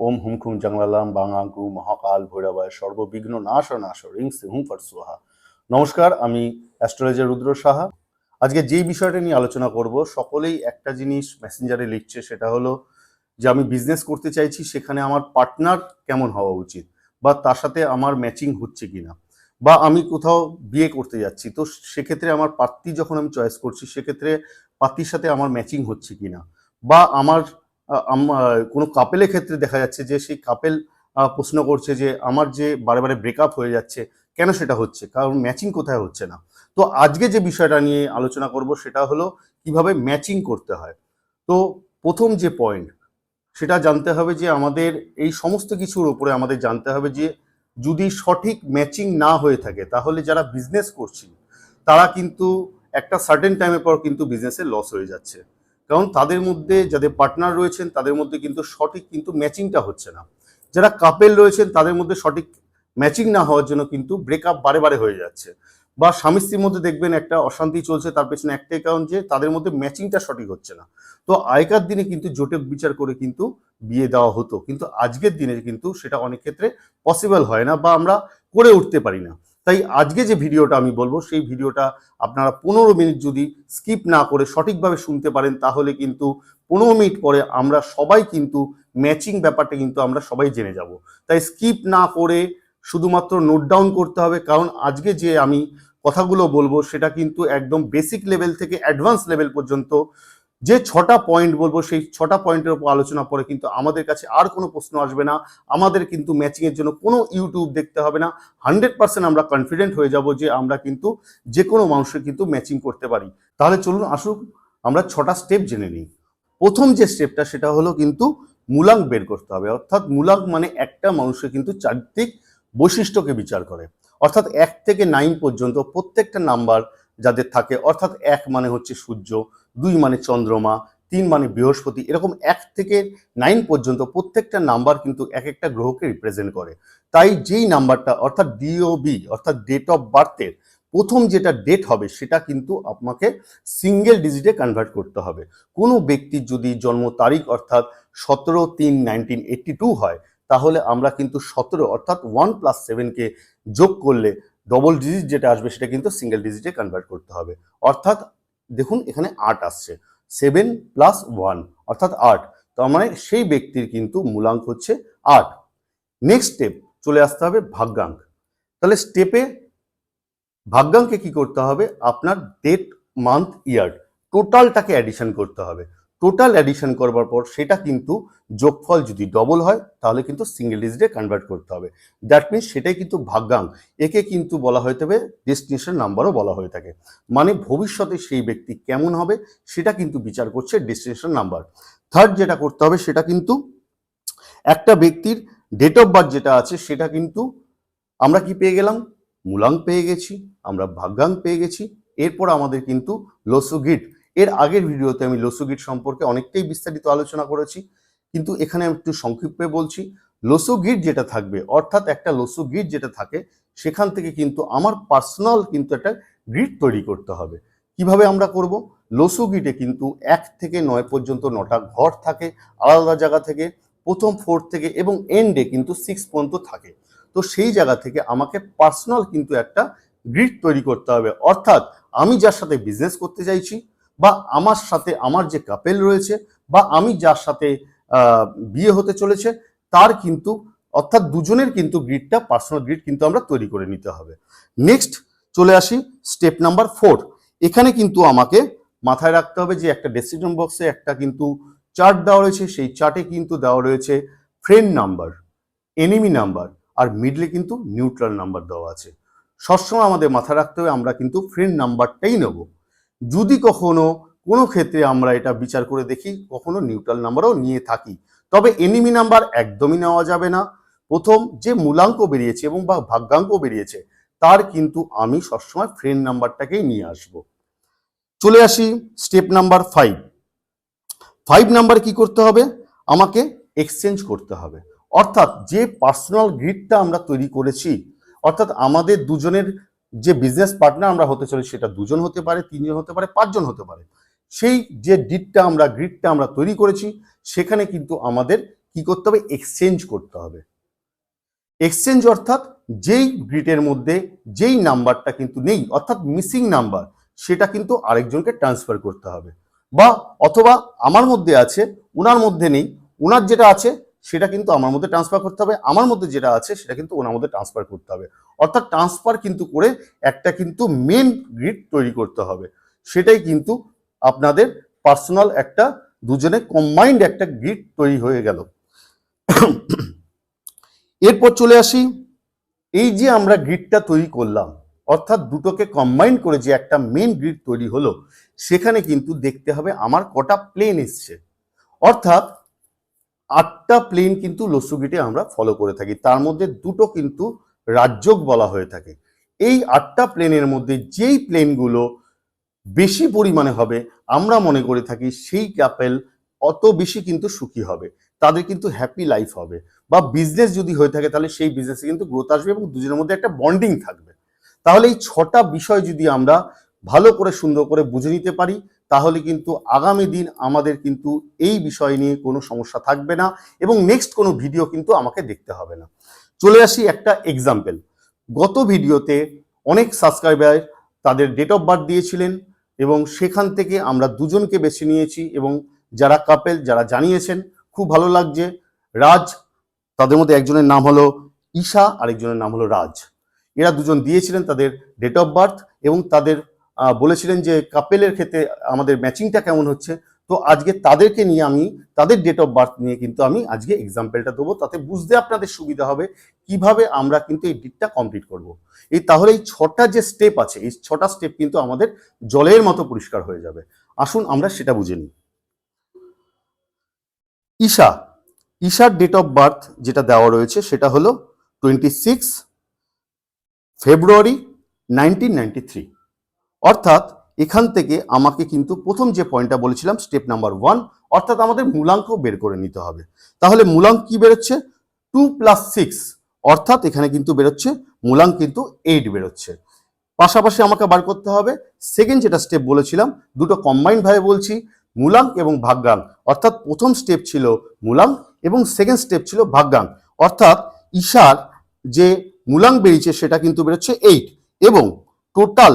ওম হুম খুম জাংলালাম বাঙাঙ্কু মহাকাল ভৈরবায়, সর্ববিঘ্ন নাশ নাশ, ring সিহুম for সোহা। নমস্কার, আমি অ্যাস্ট্রোলজার রুদ্র সাহা। আজকে যেই বিষয়টা নিয়ে আলোচনা করব, সকলেই একটা জিনিস মেসেঞ্জারে লিখছে, সেটা হলো যে আমি বিজনেস করতে চাইছি, সেখানে আমার পার্টনার কেমন হওয়া উচিত? বা তার সাথে আমার ম্যাচিং হচ্ছে কিনা? বা আমি কোথাও বিয়ে করতে যাচ্ছি, তো সেক্ষেত্রে আমার পাত্রী যখন আমি চয়েস করছি, সেক্ষেত্রে পাত্রীর সাথে আমার ম্যাচিং হচ্ছে কিনা? বা আমার কোনো কাপেলের ক্ষেত্রে দেখা যাচ্ছে যে সেই কাপেল প্রশ্ন করছে যে আমার যে বারে বারে ব্রেকআপ হয়ে যাচ্ছে, কেন সেটা হচ্ছে? কারণ ম্যাচিং কোথায় হচ্ছে না? তো আজকে যে বিষয়টা নিয়ে আলোচনা করব সেটা হলো কীভাবে ম্যাচিং করতে হয়। তো প্রথম যে পয়েন্ট সেটা জানতে হবে যে আমাদের এই সমস্ত কিছুর উপরে আমাদের জানতে হবে যে যদি সঠিক ম্যাচিং না হয়ে থাকে, তাহলে যারা বিজনেস করছি, তারা কিন্তু একটা সার্টেন টাইমের পর কিন্তু বিজনেসে লস হয়ে যাচ্ছে। কারণ তাদের মধ্যে যাদের পার্টনার রয়েছেন, তাদের মধ্যে কিন্তু সঠিক কিন্তু ম্যাচিংটা হচ্ছে না। যারা কাপেল রয়েছেন, তাদের মধ্যে সঠিক ম্যাচিং না হওয়ার জন্য কিন্তু ব্রেকআপ বারে বারে হয়ে যাচ্ছে। বা স্বামী স্ত্রীর মধ্যে দেখবেন একটা অশান্তি চলছে, তার পেছনে একটাই কারণ যে তাদের মধ্যে ম্যাচিংটা সঠিক হচ্ছে না। তো আগেকার দিনে কিন্তু জোটেক বিচার করে কিন্তু বিয়ে দেওয়া হতো। কিন্তু আজকের দিনে কিন্তু সেটা অনেক ক্ষেত্রে পসিবল হয় না বা আমরা করে উঠতে পারি না। তাই আজকে যে ভিডিওটা আমি বলব, সেই ভিডিওটা আপনারা পনেরো মিনিট যদি স্কিপ না করে সঠিকভাবে শুনতে পারেন, তাহলে কিন্তু পনেরো মিনিট পরে আমরা সবাই কিন্তু ম্যাচিং ব্যাপারটা কিন্তু আমরা সবাই জেনে যাব। তাই স্কিপ না করে শুধুমাত্র নোট ডাউন করতে হবে, কারণ আজকে যে আমি কথাগুলো বলব, সেটা কিন্তু একদম বেসিক লেভেল থেকে অ্যাডভান্স লেভেল পর্যন্ত যে ছটা পয়েন্ট বলব, সেই ছটা পয়েন্টের উপর আলোচনা পরে কিন্তু আমাদের কাছে আর কোনো প্রশ্ন আসবে না। আমাদের কিন্তু ম্যাচিংয়ের জন্য কোনো ইউটিউব দেখতে হবে না। হান্ড্রেড পার্সেন্ট আমরা কনফিডেন্ট হয়ে যাব যে আমরা কিন্তু যে কোনো মানুষের কিন্তু ম্যাচিং করতে পারি। তাহলে চলুন আসুক, আমরা ছটা স্টেপ জেনে নিই। প্রথম যে স্টেপটা সেটা হলো কিন্তু মূলাঙ্ক বের করতে হবে। অর্থাৎ মূলাঙ্ক মানে একটা মানুষের কিন্তু চারিত্রিক বৈশিষ্ট্যকে বিচার করে। অর্থাৎ এক থেকে নাইন পর্যন্ত প্রত্যেকটা নাম্বার যাদের থাকে, অর্থাৎ এক মানে হচ্ছে সূর্য, দুই মানে চন্দ্রমা, তিন মানে বৃহস্পতি, এরকম এক থেকে নাইন পর্যন্ত প্রত্যেকটা নাম্বার কিন্তু এক একটা গ্রহকে রিপ্রেজেন্ট করে। তাই যেই নাম্বারটা অর্থাৎ ডিওবি অর্থাৎ ডেট অফ বার্থের প্রথম যেটা ডেট হবে, সেটা কিন্তু আপনাকে সিঙ্গেল ডিজিটে কনভার্ট করতে হবে। কোনো ব্যক্তির যদি জন্ম তারিখ, অর্থাৎ সতেরো তিন নাইনটিন এইট্টি টু হয়, তাহলে আমরা কিন্তু সতেরো, অর্থাৎ ওয়ান প্লাস সেভেনকে যোগ করলে ডবল ডিজিট যেটা আসবে সেটা কিন্তু সিঙ্গেল ডিজিটে কনভার্ট করতে হবে। অর্থাৎ দেখুন এখানে আট আসছে। সেভেন প্লাস ওয়ান অর্থাৎ আট। তার মানে সেই ব্যক্তির কিন্তু মূলাঙ্ক হচ্ছে আট। নেক্সট স্টেপ চলে আসতে হবে ভাগ্যাঙ্ক। তাহলে স্টেপে ভাগ্যাঙ্কে কি করতে হবে? আপনার ডেট মান্থ ইয়ার টোটালটাকে অ্যাডিশন করতে হবে। টোটাল অ্যাডিশন করবার পর সেটা কিন্তু যোগফল যদি ডবল হয়, তাহলে কিন্তু সিঙ্গেল ডিজিটে কনভার্ট করতে হবে। দ্যাট মিনস সেটাই কিন্তু ভাগ্যাং একে কিন্তু বলা হয়ে থাকে ডেস্টিনেশন নাম্বারও বলা হয়ে থাকে। মানে ভবিষ্যতে সেই ব্যক্তি কেমন হবে, সেটা কিন্তু বিচার করছে ডেস্টিনেশন নাম্বার থার্ড যেটা করতে হবে, সেটা কিন্তু একটা ব্যক্তির ডেট অফ বার্থ যেটা আছে, সেটা কিন্তু আমরা কি পেয়ে গেলাম? মূলাঙ্ক পেয়ে গেছি, আমরা ভাগ্যাং পেয়ে গেছি। এরপর আমাদের কিন্তু লসুগিট এর আগের ভিডিওতে আমি লসুগিট সম্পর্কে অনেকটাই বিস্তারিত আলোচনা করেছি, কিন্তু এখানে আমি একটু সংক্ষিপ্তে বলছি। লসুগিট যেটা থাকবে, অর্থাৎ একটা লসুগিট যেটা থাকে, সেখান থেকে কিন্তু আমার পার্সোনাল কিন্তু একটা গ্রিড তৈরি করতে হবে। কীভাবে আমরা করব? লসু গিটে কিন্তু এক থেকে নয় পর্যন্ত নটা ঘর থাকে, আলাদা জায়গা থেকে, প্রথম ফোর থেকে এবং এন্ডে কিন্তু সিক্স পর্যন্ত থাকে। তো সেই জায়গা থেকে আমাকে পার্সোনাল কিন্তু একটা গ্রিড তৈরি করতে হবে। অর্থাৎ আমি যার সাথে বিজনেস করতে চাইছি বা আমার সাথে আমার যে কাপেল রয়েছে বা আমি যার সাথে বিয়ে হতে চলেছে, তার কিন্তু, অর্থাৎ দুজনের কিন্তু গ্রিডটা পার্সোনাল গ্রিড কিন্তু আমরা তৈরি করে নিতে হবে। নেক্সট চলে আসি স্টেপ নাম্বার ফোর এখানে কিন্তু আমাকে মাথায় রাখতে হবে যে একটা ডেসিশন বক্সে একটা কিন্তু চার্ট দেওয়া রয়েছে, সেই চার্টে কিন্তু দেওয়া রয়েছে ফ্রেন্ড নাম্বার এনিমি নাম্বার আর মিডলে কিন্তু নিউট্রাল নাম্বার দেওয়া আছে। সবসময় আমাদের মাথায় রাখতে হবে আমরা কিন্তু ফ্রেন্ড নাম্বারটাই নেব। যদি কখনো কোনো ক্ষেত্রে আমরা এটা বিচার করে দেখি, কখনো নিউট্রাল নাম্বারও নিয়ে থাকি। তবে এনিমি নাম্বার একদমই নেওয়া যাবে না। প্রথম যে মূলাঙ্ক বেরিয়েছে এবং বা ভাগ্যাঙ্ক বেরিয়েছে, তার কিন্তু আমি সবসময় ফ্রেন্ড নাম্বারটাকেই নিয়ে আসব। চলে আসি step number five five number কি করতে হবে? আমাকে এক্সচেঞ্জ করতে হবে। অর্থাৎ যে পার্সোনাল গ্রিডটা আমরা তৈরি করেছি, অর্থাৎ আমাদের দুজনের যে বিজনেস পার্টনার আমরা হতে চলেছি সেটা দুজন হতে পারে, তিনজন হতে পারে, পাঁচজন হতে পারে। সেই যে ডিটটা আমরা গ্রিডটা আমরা তৈরি করেছি, সেখানে কিন্তু আমাদের কি করতে হবে? এক্সচেঞ্জ করতে হবে। এক্সচেঞ্জ অর্থাৎ যেই গ্রিটের মধ্যে যেই নাম্বারটা কিন্তু নেই, অর্থাৎ মিসিং নাম্বার সেটা কিন্তু আরেকজনকে ট্রান্সফার করতে হবে। বা অথবা আমার মধ্যে আছে ওনার মধ্যে নেই ওনার যেটা আছে সেটা কিন্তু আমার মধ্যে ট্রান্সফার করতে হবে। আমার মধ্যে যেটা আছে সেটা কিন্তু ওনার মধ্যে ট্রান্সফার করতে হবে। অর্থাৎ ট্রান্সফার কিন্তু করে একটা কিন্তু মেন গ্রিড তৈরি করতে হবে। সেটাই কিন্তু আপনাদের পার্সোনাল একটা দুজনে কম্বাইন্ড একটা গ্রিড তৈরি হয়ে গেল। এরপর চলে আসি, এই যে আমরা গ্রিডটা তৈরি করলাম, অর্থাৎ দুটোকে কম্বাইন করে যে একটা মেন গ্রিড তৈরি হলো, সেখানে কিন্তু দেখতে হবে আমার কটা প্লেন এসছে। অর্থাৎ আটটা প্লেন কিন্তু লসু গ্রিডে আমরা ফলো করে থাকি। তার মধ্যে দুটো কিন্তু রাজ্যক বলা হয়ে থাকে। এই আটটা প্লেনের মধ্যে যেই প্লেনগুলো বেশি পরিমাণে হবে, আমরা মনে করে থাকি সেই কাপেল অত বেশি কিন্তু সুখী হবে। তাদের কিন্তু হ্যাপি লাইফ হবে। বা বিজনেস যদি হয়ে থাকে, তাহলে সেই বিজনেসে কিন্তু গ্রোথ আসবে এবং দুজনের মধ্যে একটা বন্ডিং থাকবে। তাহলে এই ছটা বিষয় যদি আমরা ভালো করে, সুন্দর করে বুঝে নিতে পারি তাহলে কিন্তু আগামী দিন আমাদের কিন্তু এই বিষয় নিয়ে কোনো সমস্যা থাকবে না এবং নেক্সট কোনো ভিডিও কিন্তু আমাকে দেখতে হবে না। চলে আসি একটা এক্সাম্পল গত ভিডিওতে অনেক সাবস্ক্রাইবার তাদের ডেট অফ বার্থ দিয়েছিলেন এবং সেখান থেকে আমরা দুজনকে বেছে নিয়েছি এবং যারা কাপেল যারা জানিয়েছেন, খুব ভালো লাগছে। রাজ, তাদের মধ্যে একজনের নাম হলো ঈশা, আরেকজনের নাম হলো রাজ। এরা দুজন দিয়েছিলেন তাদের ডেট অফ বার্থ এবং তাদের বলেছিলেন যে কাপেলের ক্ষেত্রে আমাদের ম্যাচিংটা কেমন হচ্ছে। তো আজকে তাদেরকে নিয়ে আমি, তাদের ডেট অফ বার্থ নিয়ে কিন্তু আমি আজকে এক্সাম্পলটা দেবো, তাতে বুঝতে আপনাদের সুবিধা হবে কীভাবে আমরা কিন্তু এই ডিটটা কমপ্লিট করব। এই তাহলে এই ছটা যে স্টেপ আছে, এই ছটা স্টেপ কিন্তু আমাদের জলের মতো পরিষ্কার হয়ে যাবে। আসুন আমরা সেটা বুঝে নিই। ঈশা, ঈশার ডেট অফ বার্থ যেটা দেওয়া রয়েছে সেটা হলো twenty six February nineteen ninety three অর্থাৎ এখান থেকে আমাকে কিন্তু প্রথম যে পয়েন্টটা বলেছিলাম স্টেপ নাম্বার ওয়ান অর্থাৎ আমাদের মূলাঙ্ক বের করে নিতে হবে। তাহলে মূলাঙ্ক কি বেরোচ্ছে? টু প্লাস সিক্স অর্থাৎ এখানে কিন্তু বেরোচ্ছে, মূলাঙ্ক কিন্তু এইট বেরোচ্ছে। পাশাপাশি আমাকে বার করতে হবে সেকেন্ড যেটা স্টেপ বলেছিলাম, দুটো কম্বাইন্ড ভাবে বলছি, মূলাঙ্ক এবং ভাগ্যাঙ্ক। অর্থাৎ প্রথম স্টেপ ছিল মূলাঙ্ক এবং সেকেন্ড স্টেপ ছিল ভাগ্যাঙ্ক। অর্থাৎ ঈশার যে মূলাঙ্ক বেরিয়েছে সেটা কিন্তু বেরোচ্ছে এইট এবং টোটাল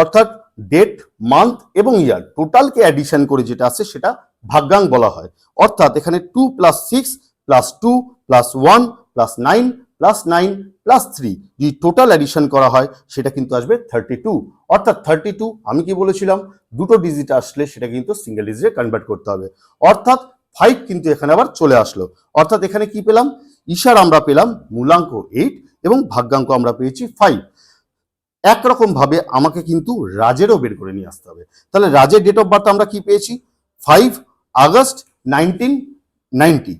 অর্থাৎ ডেট মান্থ এবং ইয়ার টোটালকে অ্যাডিশন করে যেটা আছে সেটা ভাগ্যাঙ্ক বলা হয়। অর্থাৎ এখানে two plus six plus two plus one plus nine plus nine plus three যদি টোটাল অ্যাডিশন করা হয়, সেটা কিন্তু আসবে থার্টি টু অর্থাৎ থার্টি টু আমি কি বলেছিলাম? দুটো ডিজিট আসলে সেটা কিন্তু সিঙ্গেল ডিজিটে কনভার্ট করতে হবে। অর্থাৎ ফাইভ কিন্তু এখানে আবার চলে আসলো। অর্থাৎ এখানে কি পেলাম? ঈশার আমরা পেলাম, মূলাঙ্ক এইট এবং ভাগ্যাঙ্ক আমরা পেয়েছি ফাইভ একরকম ভাবে আমাকে কিন্তু রাজেরও বের করে নিয়ে আসতে হবে। তাহলে রাজের ডেট অফ বার্থ আমরা কি পেয়েছি? ফাইভ আগস্ট নাইনটিন নাইনটি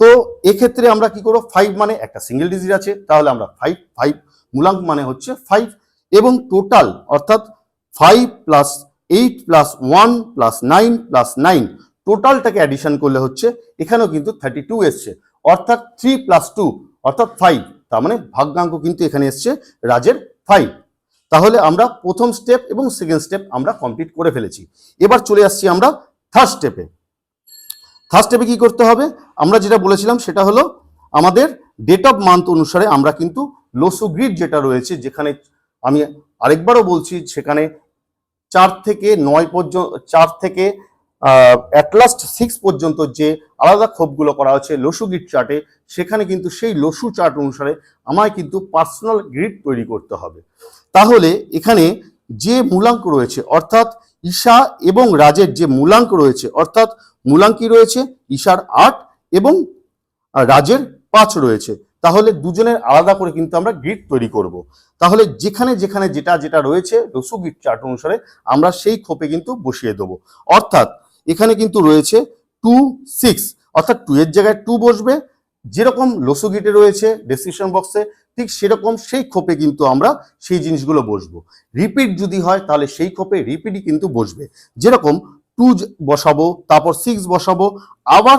তো এক্ষেত্রে আমরা কি করব? ফাইভ মানে একটা সিঙ্গেল ডিজিট আছে, তাহলে আমরা ফাইভ ফাইভ মূলাঙ্ক মানে হচ্ছে ফাইভ এবং টোটাল অর্থাৎ five plus eight plus one plus nine plus nine টোটালটাকে addition করলে হচ্ছে এখানেও কিন্তু থার্টি টু এসছে। অর্থাৎ থ্রি প্লাস টু অর্থাৎ ফাইভ তার মানে ভাগ্যাঙ্ক কিন্তু এখানে এসছে রাজের ফাইভ তাহলে আমরা প্রথম স্টেপ এবং সেকেন্ড স্টেপ আমরা কমপ্লিট করে ফেলেছি। এবার চলে আসছি আমরা থার্ড স্টেপে থার্ড স্টেপে কি করতে হবে? আমরা যেটা বলেছিলাম সেটা হলো আমাদের ডেট অফ মান্থ অনুসারে আমরা কিন্তু লোসো গ্রিড যেটা রয়েছে, যেখানে আমি আরেকবারও বলছি সেখানে চার থেকে নয় পর্যন্ত চার থেকে অ্যাটলাস্ট সিক্স পর্যন্ত যে আলাদা ক্ষোভগুলো করা হচ্ছে লসু গ্রিড চার্টে, সেখানে কিন্তু সেই লসু চার্ট অনুসারে আমায় কিন্তু পার্সোনাল গ্রিড তৈরি করতে হবে। তাহলে এখানে যে মূলাঙ্ক রয়েছে, অর্থাৎ ঈশা এবং রাজের যে মূলাঙ্ক রয়েছে, অর্থাৎ মূলাঙ্কি রয়েছে? ঈশার আট এবং রাজের পাঁচ রয়েছে। তাহলে দুজনের আলাদা করে কিন্তু আমরা গ্রিড তৈরি করব। তাহলে যেখানে যেখানে যেটা যেটা রয়েছে, রসু গ্রিড চার্ট অনুসারে আমরা সেই খোপে কিন্তু বসিয়ে দেবো। অর্থাৎ এখানে কিন্তু রয়েছে টু সিক্স, অর্থাৎ টু এর জায়গায় টু বসবে। যেরকম লসু গিটে রয়েছে, ডেসক্রিপশন বক্সে ঠিক সেরকম সেই খোপে কিন্তু আমরা সেই জিনিসগুলো বসবো। রিপিট যদি হয় তাহলে সেই খোপে রিপিটই কিন্তু বসবে। যেরকম টু বসাবো, তারপর সিক্স বসাবো, আবার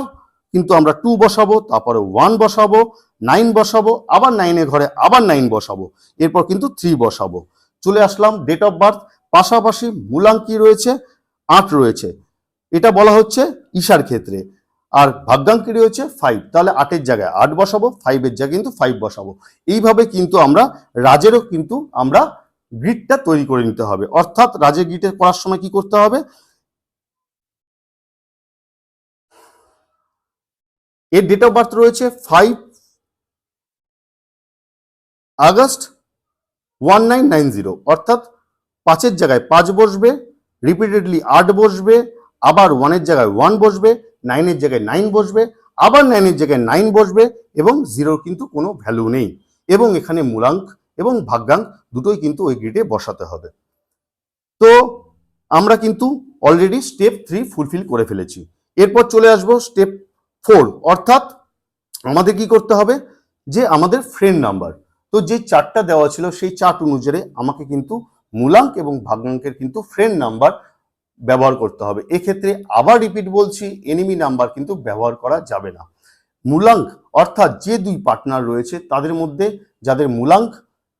কিন্তু আমরা টু বসাবো, তারপরে ওয়ান বসাবো নাইন বসাবো, আবার নাইনের ঘরে আবার নাইন বসাবো, এরপর কিন্তু থ্রি বসাবো। চলে আসলাম ডেট অফ বার্থ পাশাপাশি মূলাঙ্কি রয়েছে, আট রয়েছে। এটা বলা হচ্ছে ঈশার ক্ষেত্রে। আর ভাগ্যাঙ্কেরই রয়েছে? ফাইভ তাহলে আটের জায়গায় আট বসাবো ফাইভের জায়গায় কিন্তু ফাইভ বসাবো। এইভাবে কিন্তু আমরা রাজেরও কিন্তু আমরা গ্রিডটা তৈরি করে নিতে হবে। অর্থাৎ রাজের গ্রিডে করার সময় কি করতে হবে? এর ডেট অফ বার্থ রয়েছে five August one nine nine zero অর্থাৎ পাঁচের জায়গায় পাঁচ বসবে রিপিটেডলি আট বসবে, আবার ওয়ানের জায়গায় ওয়ান বসবে। নাইনের জায়গায় নাইন বসবে, আবার নাইনের জায়গায় নাইন বসবে এবং জিরোর কিন্তু কোনো ভ্যালু নেই। এবং এখানে মূলাঙ্ক এবং ভাগ্যাঙ্ক দুটোই কিন্তু ওই গ্রিডে বসাতে হবে। তো আমরা কিন্তু অলরেডি স্টেপ থ্রি ফুলফিল করে ফেলেছি। এরপর চলে আসব স্টেপ ফোর অর্থাৎ আমাদের কি করতে হবে? যে আমাদের ফ্রেন্ড নাম্বার তো যে চারটা দেওয়া ছিল সেই চার্ট অনুযায়ী আমাকে কিন্তু মূলাঙ্ক এবং ভাগ্যাঙ্কের কিন্তু ফ্রেন্ড নাম্বার ব্যবহার করতে হবে। এক্ষেত্রে আবার রিপিট বলছি এনিমি নাম্বার কিন্তু ব্যবহার করা যাবে না। মূলাঙ্ক অর্থাৎ যে দুই পার্টনার রয়েছে, তাদের মধ্যে যাদের মূলাঙ্ক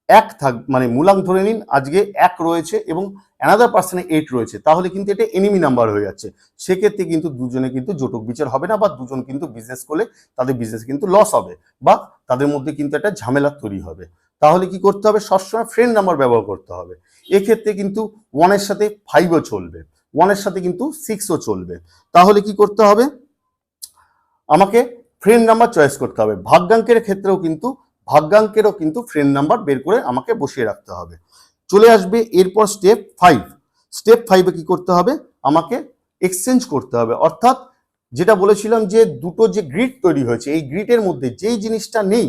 এক থাক মানে মূলাঙ্ক ধরে নিন, আজকে এক রয়েছে এবং অ্যানাদার পার্সনে এইট রয়েছে, তাহলে কিন্তু এটা এনিমি নাম্বার হয়ে যাচ্ছে। সেক্ষেত্রে কিন্তু দুজনে কিন্তু জটক বিচার হবে না বা দুজন কিন্তু বিজনেস করলে তাদের বিজনেস কিন্তু লস হবে বা তাদের মধ্যে কিন্তু একটা ঝামেলা তৈরি হবে। তাহলে কি করতে হবে? সবসময় ফ্রেন্ড নাম্বার ব্যবহার করতে হবে। এক্ষেত্রে কিন্তু ওয়ানের সাথে ফাইভও চলবে। ওয়ানের সাথে কিন্তু সিক্সও চলবে। তাহলে কি করতে হবে? আমাকে ফ্রেন্ড নাম্বার চয়েস করতে হবে। ভাগ্যাঙ্কের ক্ষেত্রেও কিন্তু, ভাগ্যাঙ্কেরও কিন্তু ফ্রেন্ড নাম্বার বের করে আমাকে বসিয়ে রাখতে হবে। চলে আসবে এরপর স্টেপ ফাইভ স্টেপ ফাইভে কি করতে হবে? আমাকে এক্সচেঞ্জ করতে হবে। অর্থাৎ যেটা বলেছিলাম যে দুটো যে গ্রিড তৈরি হয়েছে, এই গ্রিডের মধ্যে যেই জিনিসটা নেই,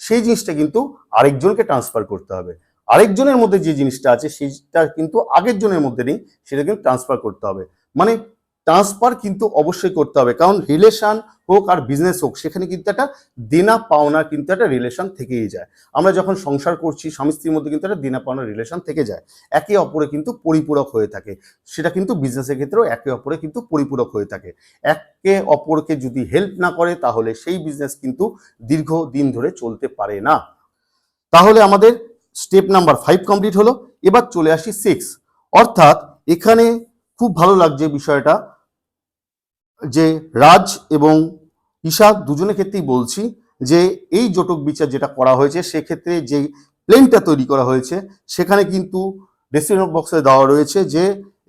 সেই জিনিসটা কিন্তু আরেকজনকে ট্রান্সফার করতে হবে। আরেকজনের মধ্যে যে জিনিসটা আছে সেইটা কিন্তু আগের জনের মধ্যে নেই, সেটা কিন্তু ট্রান্সফার করতে হবে। মানে ট্রান্সফার কিন্তু অবশ্যই করতে হবে, কারণ রিলেশন হোক আর বিজনেস হোক, সেখানে কিন্তু একটা দেনা পাওনা কিন্তু একটা রিলেশন থেকেই যায়। আমরা যখন সংসার করছি, স্বামী স্ত্রীর মধ্যে কিন্তু একটা দেনা পাওনার রিলেশন থেকে যায়। একে অপরে কিন্তু পরিপূরক হয়ে থাকে। সেটা কিন্তু বিজনেসের ক্ষেত্রেও একে অপরে কিন্তু পরিপূরক হয়ে থাকে। একে অপরকে যদি হেল্প না করে, তাহলে সেই বিজনেস কিন্তু দীর্ঘ দিন ধরে চলতে পারে না। তাহলে আমাদের স্টেপ নাম্বার ফাইভ কমপ্লিট হলো, এবার চলে আসি সিক্স অর্থাৎ এখানে খুব ভালো লাগছে বিষয়টা, যে রাজ এবং ঈশা দুজনের ক্ষেত্রেই বলছি যে এই জটক বিচার যেটা করা হয়েছে, সেক্ষেত্রে যে প্লেনটা তৈরি করা হয়েছে, সেখানে কিন্তু ডেসিশন বক্সে দেওয়া রয়েছে যে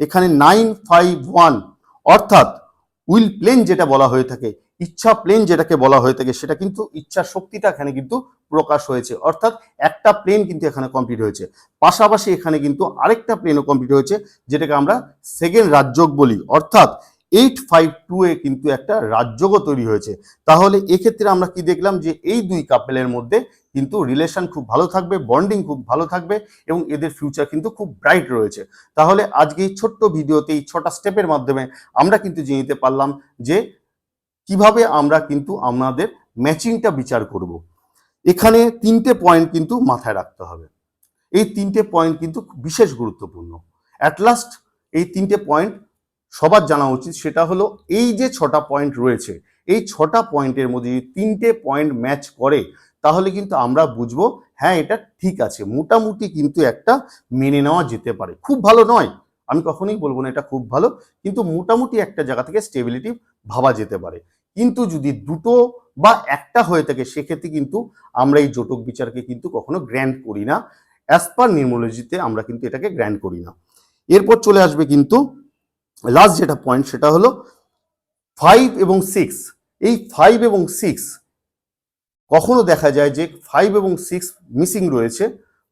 এখানে নাইন ফাইভ ওয়ান অর্থাৎ উইল প্লেন যেটা বলা হয়ে থাকে, ইচ্ছা প্লেন যেটাকে বলা হয়ে থাকে, সেটা কিন্তু ইচ্ছা শক্তিটা এখানে কিন্তু প্রকাশ হয়েছে। অর্থাৎ একটা প্লেন কিন্তু এখানে কমপ্লিট হয়েছে। পাশাপাশি এখানে কিন্তু আরেকটা প্লেনও কমপ্লিট হয়েছে, যেটাকে আমরা সেকেন্ড রাজযোগ বলি। অর্থাৎ এইট ফাইভ টু এ কিন্তু একটা রাজযোগও তৈরি হয়েছে। তাহলে এক্ষেত্রে আমরা কি দেখলাম যে এই দুই কাপেলের মধ্যে কিন্তু রিলেশন খুব ভালো থাকবে বন্ডিং খুব ভালো থাকবে এবং এদের ফিউচার কিন্তু খুব ব্রাইট রয়েছে। তাহলে আজকে এই ছোট্ট ভিডিওতে, এই ছটা স্টেপের মাধ্যমে আমরা কিন্তু জেনে নিতে পারলাম যে কীভাবে আমরা কিন্তু আমাদের ম্যাচিংটা বিচার করব। এখানে তিনটে পয়েন্ট কিন্তু মাথায় রাখতে হবে। এই তিনটে পয়েন্ট কিন্তু বিশেষ গুরুত্বপূর্ণ। অ্যাট লাস্ট এই তিনটে পয়েন্ট সবার জানা উচিত, সেটা হলো এই যে ছটা পয়েন্ট রয়েছে, এই ছটা পয়েন্টের মধ্যে তিনটে পয়েন্ট ম্যাচ করে তাহলে কিন্তু আমরা বুঝব হ্যাঁ এটা ঠিক আছে। মোটামুটি কিন্তু একটা মেনে নেওয়া যেতে পারে। খুব ভালো নয়। আমি কখনোই বলব না এটা খুব ভালো। কিন্তু মোটামুটি একটা জায়গা থেকে স্টেবিলিটি ভাবা যেতে পারে। কিন্তু যদি দুটো বা একটা হয়ে থাকে, সেক্ষেত্রে কিন্তু আমরা এই জটক বিচারকে কিন্তু কখনো গ্র্যান্ড করি না। অ্যাজ পার নির্মোলজিতে আমরা কিন্তু এটাকে গ্র্যান্ড করি না। এরপর চলে আসবে কিন্তু লাস্ট যেটা পয়েন্ট সেটা হলো ফাইভ এবং সিক্স এই ফাইভ এবং সিক্স কখনো দেখা যায় যে ফাইভ এবং সিক্স মিসিং রয়েছে।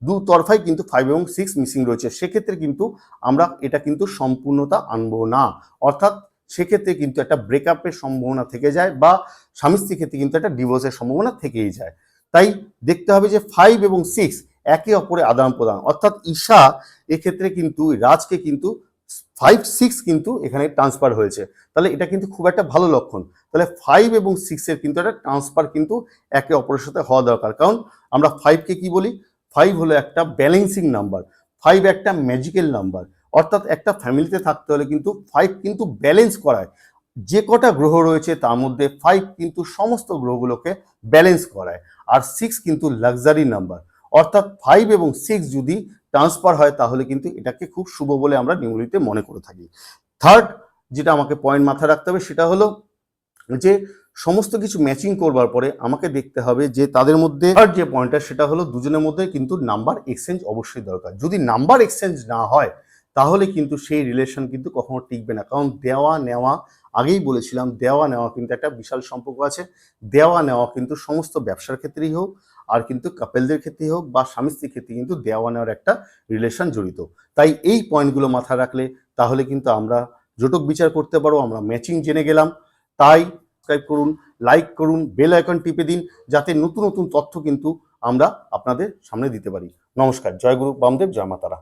দু তরফাই কিন্তু ফাইভ এবং সিক্স মিসিং রয়েছে। সেক্ষেত্রে কিন্তু আমরা এটা কিন্তু সম্পূর্ণতা আনব না। অর্থাৎ সেক্ষেত্রে কিন্তু একটা ব্রেকআপের সম্ভাবনা থেকে যায় বা স্বামী স্ত্রীর ক্ষেত্রে কিন্তু একটা ডিভোর্সের সম্ভাবনা থেকেই যায়। তাই দেখতে হবে যে ফাইভ এবং সিক্স একে অপরে আদান প্রদান অর্থাৎ ঈশা এক্ষেত্রে কিন্তু, রাজকে কিন্তু ফাইভ সিক্স কিন্তু এখানে ট্রান্সফার হয়েছে। তাহলে এটা কিন্তু খুব একটা ভালো লক্ষণ। তাহলে ফাইভ এবং সিক্সের কিন্তু একটা ট্রান্সফার কিন্তু একে অপরের সাথে হওয়া দরকার। কারণ আমরা ফাইভকে কি বলি? ফাইভ হলো একটা ব্যালেন্সিং নাম্বার ফাইভ একটা ম্যাজিক্যাল নাম্বার অর্থাৎ একটা ফ্যামিলিতে থাকতে হলে কিন্তু ফাইভ কিন্তু ব্যালেন্স করায়। যে কটা গ্রহ রয়েছে তার মধ্যে ফাইভ কিন্তু সমস্ত গ্রহগুলোকে ব্যালেন্স করায়। আর সিক্স কিন্তু লাক্সারি নাম্বার অর্থাৎ ফাইভ এবং সিক্স যদি ট্রান্সফার হয়, তাহলে কিন্তু এটাকে খুব শুভ বলে আমরা নিউলিতে মনে করে থাকি। থার্ড যেটা আমাকে পয়েন্ট মাথায় রাখতে হবে, সেটা হলো যে সমস্ত কিছু ম্যাচিং করবার পরে আমাকে দেখতে হবে যে তাদের মধ্যে আর যে পয়েন্টটা সেটা হলো দুজনের মধ্যে কিন্তু নাম্বার এক্সচেঞ্জ অবশ্যই দরকার। যদি নাম্বার এক্সচেঞ্জ না হয়, তাহলে কিন্তু সেই রিলেশন কিন্তু কখনো টিকবে না। কারণ দেওয়া নেওয়া, আগেই বলেছিলাম, দেওয়া নেওয়া কিন্তু একটা বিশাল সম্পর্ক আছে। দেওয়া নেওয়া কিন্তু সমস্ত ব্যবসার ক্ষেত্রেই হোক আর কিন্তু কাপেলদের ক্ষেত্রে হোক বা স্বামী স্ত্রীর ক্ষেত্রে কিন্তু দেওয়া নেওয়ার একটা রিলেশন জড়িত। তাই এই পয়েন্টগুলো মাথায় রাখলে তাহলে কিন্তু আমরা জোটক বিচার করতে পারব আমরা ম্যাচিং জেনে গেলাম। তাই সাবস্ক্রাইব করুন লাইক করুন বেল আইকন টিপে দিন, যাতে নতুন নতুন তথ্য কিন্তু আমরা আপনাদের সামনে দিতে পারি। নমস্কার, জয় গুরু, বামদেব, জয় মাতারা।